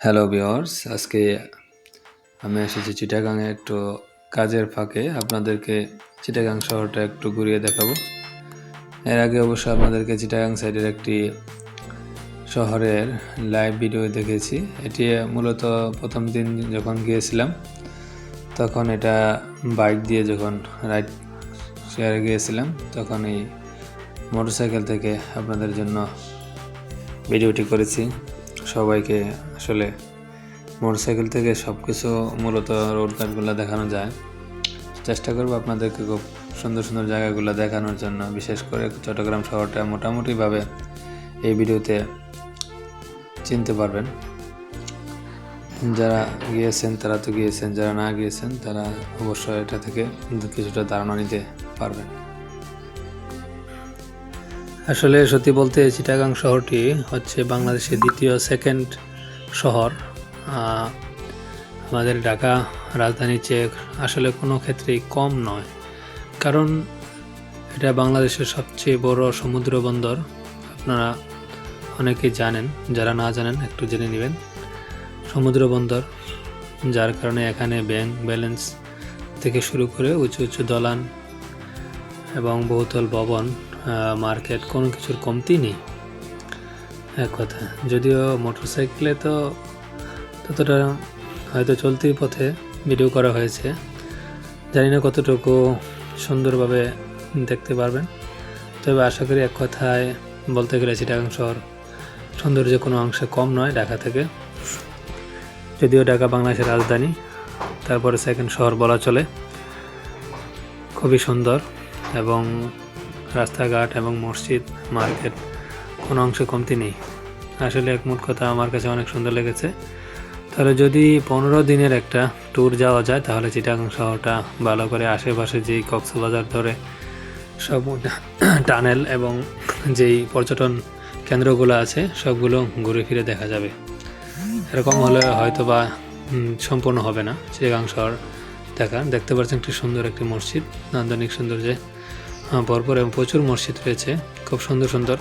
Hello viewers আজকে আমি এসেছি চিটাগাংয়ে একটু কাজের ফাঁকে। আপনাদেরকে চিটাগাং শহরটা একটু ঘুরিয়ে দেখাবো। এর আগে অবশ্য আপনাদেরকে চিটাগাং সাইডের একটি শহরের লাইভ ভিডিও দেখেছি। এটি মূলত প্রথম দিন যখন গিয়েছিলাম, তখন এটা বাইক দিয়ে যখন রাইড শেয়ারে গিয়েছিলাম, তখন এই মোটরসাইকেল থেকে আপনাদের জন্য ভিডিওটি করেছি। সবাইকে আসলে মোটরসাইকেল থেকে সব কিছু মূলত রোড কাটগুলো দেখানো যায়। চেষ্টা করব আপনাদেরকে খুব সুন্দর সুন্দর জায়গাগুলো দেখানোর জন্য, বিশেষ করে চট্টগ্রাম শহরটা মোটামুটিভাবে এই ভিডিওতে চিনতে পারবেন। যারা গিয়েছেন, তারা তো গিয়েছেন, যারা না গিয়েছেন, তারা অবশ্যই এটা থেকে কিছুটা ধারণা নিতে পারবেন। আসলে সত্যি বলতে চিটাগাং শহরটি হচ্ছে বাংলাদেশের দ্বিতীয় সেকেন্ড শহর। আমাদের ঢাকা রাজধানীর চেয়ে আসলে কোনো ক্ষেত্রেই কম নয়। কারণ এটা বাংলাদেশের সবচেয়ে বড় সমুদ্র বন্দর। আপনারা অনেকেই জানেন, যারা না জানেন একটু জেনে নেবেন। সমুদ্র বন্দর, যার কারণে এখানে ব্যাংক ব্যালেন্স থেকে শুরু করে উঁচু উঁচু দলান এবং বহুতল ভবন মার্কেট কোনো কিছুর কমতি নেই। এক কথা। যদিও মোটরসাইকেলে তো ততটা হয়তো চলতি পথে ভিডিও করা হয়েছে। জানি না কতটুকু সুন্দরভাবে দেখতে পারবেন। তবে আশা করি এক কথায় বলতে গেলে চিটাগাং শহর সৌন্দর্য কোনো অংশে কম নয় ঢাকা থেকে। যদিও ঢাকা বাংলাদেশের রাজধানী, তারপরে সেকেন্ড শহর বলা চলে। খুবই সুন্দর এবং রাস্তাঘাট এবং মসজিদ, মার্কেট, কোনো অংশে কমতি নেই। আসলে এক কথা আমার কাছে অনেক সুন্দর লেগেছে। তাহলে যদি পনেরো দিনের একটা ট্যুর যাওয়া যায়, তাহলে চিটাগাং শহরটা ভালো করে আশেপাশে যেই কক্সবাজার ধরে সব টানেল এবং যেই পর্যটন কেন্দ্রগুলো আছে, সবগুলো ঘুরে ফিরে দেখা যাবে। এরকম হলে হয়তো বা সম্পূর্ণ হবে না। চিটাগাং শহর দেখা। দেখতে পাচ্ছেন একটি সুন্দর একটি মসজিদ নান্দনিক সৌন্দর্যে ভরপুর এবং প্রচুর মসজিদ রয়েছে খুব সুন্দর সুন্দর।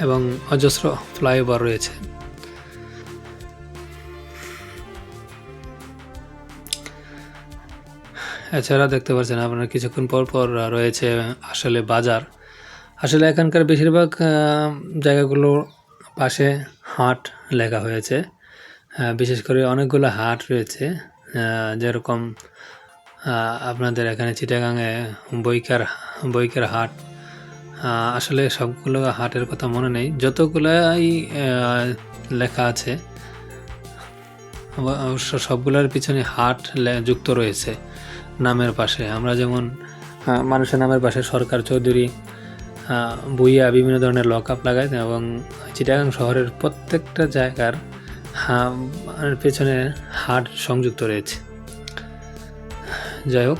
এবং অজস্র ফ্লাইওভার রয়েছে। এছাড়া দেখতে পাচ্ছেন আপনারা কিছুক্ষণ পর পর রয়েছে আসলে বাজার। আসলে এখানকার বেশিরভাগ আহ, জায়গাগুলোর পাশে হাট লেখা হয়েছে। বিশেষ করে অনেকগুলো হাট রয়েছে যেরকম আপনাদের এখানে চিটাগাঙে বইকার বইকার হাট। আসলে সবগুলো হাটের কথা মনে নেই। যতগুলাই লেখা আছে, অবশ্য সবগুলোর পিছনে হাট যুক্ত রয়েছে নামের পাশে। আমরা যেমন মানুষের নামের পাশে সরকার চৌধুরী বইয়া বিভিন্ন ধরনের লক আপ লাগায় এবং চিটাগাং শহরের প্রত্যেকটা জায়গার পেছনে হাট সংযুক্ত রয়েছে। যাই হোক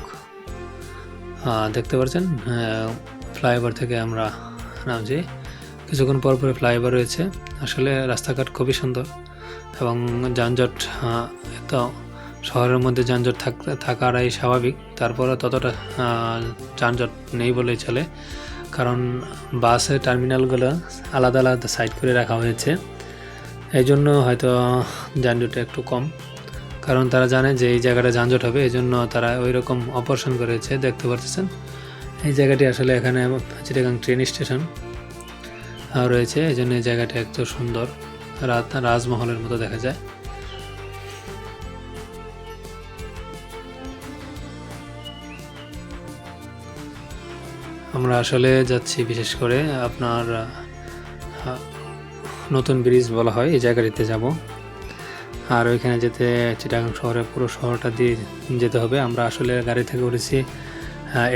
দেখতে পাচ্ছেন ফ্লাইওভার থেকে আমরা নামছি। কিছুক্ষণ পর পরে ফ্লাইওভার রয়েছে আসলে রাস্তাঘাট খুবই সুন্দর এবং যানজট এত শহরের মধ্যে যানজট থাক- থাকাটাই স্বাভাবিক। তারপরে ততটা যানজট নেই বলেই চলে। কারণ বাসের টার্মিনালগুলো আলাদা আলাদা সাইড করে রাখা হয়েছে। এই জন্য হয়তো যানজটটা একটু কম। কারণ তারা জানে যে এই জায়গাটা যানজট হবে এই জন্য তারা ওই রকম অপারেশন করেছে, দেখতে পাচ্ছেন এই জায়গাটি আসলে এখানে চিটাগাং ট্রেন স্টেশন রয়েছে। এই জন্য এই জায়গাটা এত সুন্দর। রাত, রাজমহলের মতো দেখা যায়। আমরা আসলে যাচ্ছি বিশেষ করে আপনার নতুন ব্রিজ বলা হয়, এই জায়গাটিতে যাব। আর ওইখানে যেতে চিটাগাং শহরে পুরো শহরটা দিয়ে যেতে হবে। আমরা আসলে গাড়ি থেকে উঠেছি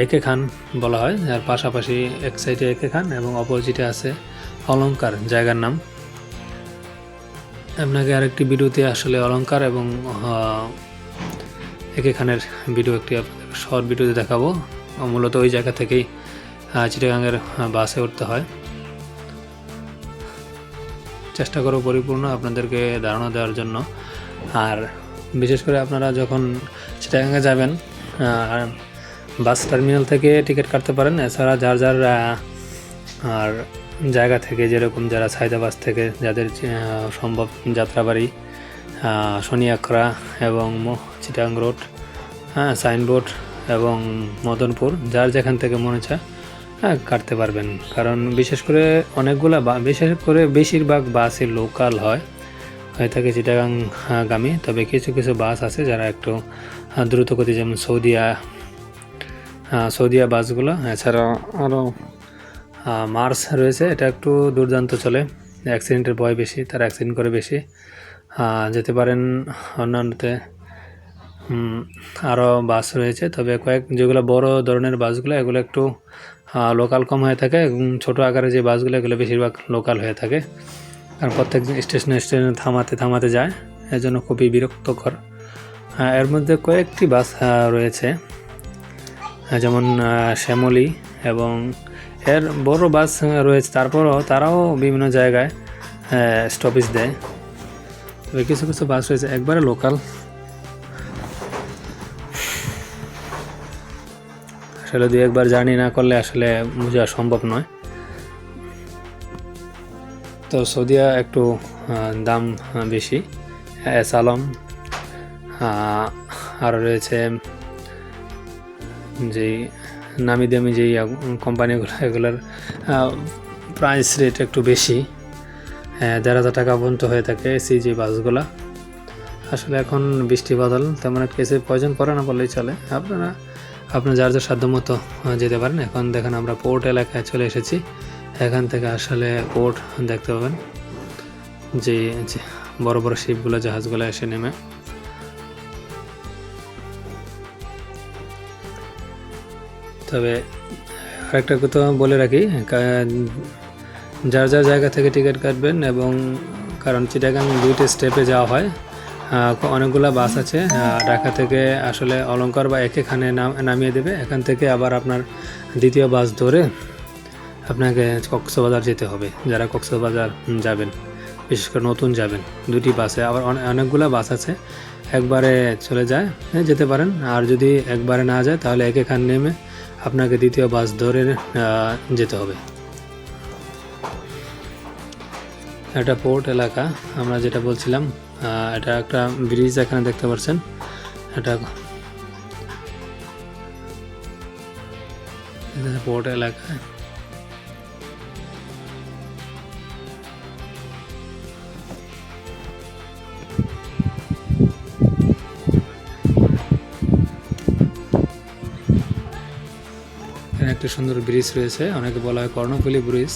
একে খান বলা হয়। আর পাশাপাশি এক সাইডে একে খান এবং অপোজিটে আছে অলঙ্কার জায়গার নাম। আপনাকে আরেকটি ভিডিওতে আসলে অলংকার এবং একে খানের ভিডিও একটি শর্ট ভিডিওতে দেখাবো। মূলত ওই জায়গা থেকেই আহ, চিটাগাংয়ের বাসে উঠতে হয়। চেষ্টা করো পরিপূর্ণ আপনাদেরকে ধারণা দেওয়ার জন্য। আর বিশেষ করে আপনারা যখন চিটাগাঙ্গে যাবেন বাস টার্মিনাল থেকে টিকিট কাটতে পারেন। এছাড়া যার যার আর জায়গা থেকে যেরকম যারা সাইদাবাস থেকে, যাদের সম্ভব যাত্রাবাড়ি শনিয়াখড়া এবং চিটাং রোড হ্যাঁ সাইনবোর্ড এবং মদনপুর, যার যেখান থেকে মনে চায় কাটতে পারবেন। কারণ বিশেষ করে অনেকগুলা বিশেষ করে বেশিরভাগ বাসই লোকাল হয়। হয়ে থাকে চিটাগাং গামী তবে কিছু কিছু বাস আছে যারা একটু আহ, দ্রুত গতি যেমন সৌদিয়া সৌদিয়া বাসগুলো। এছাড়া আরও মার্স রয়েছে। এটা একটু দুর্দান্ত চলে। অ্যাক্সিডেন্টের ভয় বেশি তারা অ্যাক্সিডেন্ট করে বেশি। যেতে পারেন অন্যান্যতে। আরও বাস রয়েছে। তবে কয়েক যেগুলো বড় ধরনের বাসগুলো এগুলো একটু লোকাল কম হয়ে থাকে। ছোটো আকারে যে বাসগুলো এগুলো বেশিরভাগ লোকাল হয়ে থাকে। কারণ প্রত্যেক স্টেশনে স্টেশনে থামাতে থামাতে যায়। এর জন্য খুবই বিরক্তকর। এর মধ্যে কয়েকটি বাস রয়েছে। যেমন শ্যামলি এবং এর বড় বাস রয়েছে। তারপরও তারাও বিভিন্ন জায়গায় স্টপেজ দেয়। তবে কিছু কিছু বাস রয়েছে। একবারে লোকাল আসলে দুই একবার জার্নি না করলে আসলে বোঝা সম্ভব নয়। তো সৌদিয়া একটু দাম বেশি। এস আলম আর রয়েছে যেই নামি দামি যেই কোম্পানিগুলো, এগুলোর প্রাইস রেট একটু বেশি। দেড় হাজার টাকা পর্যন্ত হয়ে থাকে যে বাসগুলা। আসলে এখন বৃষ্টি বাদল, তেমন একটা এসে প্রয়োজন পড়ে না বললেই চলে। আপনারা আপনার যার যার সাধ্য মতো যেতে পারেন। এখন দেখেন আমরা পোর্ট এলাকায় চলে এসেছি। এখান থেকে আসলে পোর্ট দেখতে পাবেন। যে বড় বড় শিপগুলো জাহাজগুলো এসে নেমে। তবে আরেকটা কথা বলে রাখি যার যার জায়গা থেকে টিকিট কাটবেন এবং কারণ চিটাগাং দুইটা স্টেপে যাওয়া হয়। অনেকগুলা বাস আছে ঢাকা থেকে আসলে অলংকার বা একেখানে নাম- নামিয়ে দেবে। এখান থেকে আবার আপনার দ্বিতীয় বাস ধরে আপনাকে কক্সবাজার যেতে হবে, যারা কক্সবাজার যাবেন, বিশেষ করে নতুন যাবেন, দুটি বাসে। আবার অনেকগুলো বাস আছে, একবারে চলে যায় যেতে পারেন। আর যদি একবারে না যায়, তাহলে একেখান নেমে আপনাকে দ্বিতীয় বাস ধরে যেতে হবে। এটা পোর্ট এলাকা, আমরা যেটা বলছিলাম এটা একটা ব্রিজ এখানে দেখতে পাচ্ছেন। এটা পোর্ট এলাকা এখানে একটা সুন্দর ব্রিজ রয়েছে, অনেকে বলা হয় কর্ণফুলী ব্রিজ।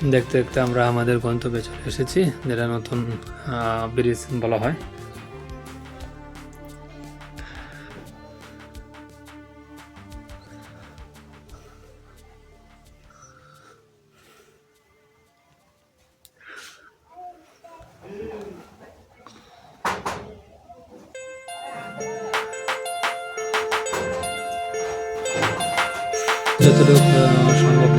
দেখতে দেখতে আমরা আমাদের গন্তব্যে চলে এসেছি যেটা নতুন ব্রিজ বলা হয়। যতটুকু সম্ভব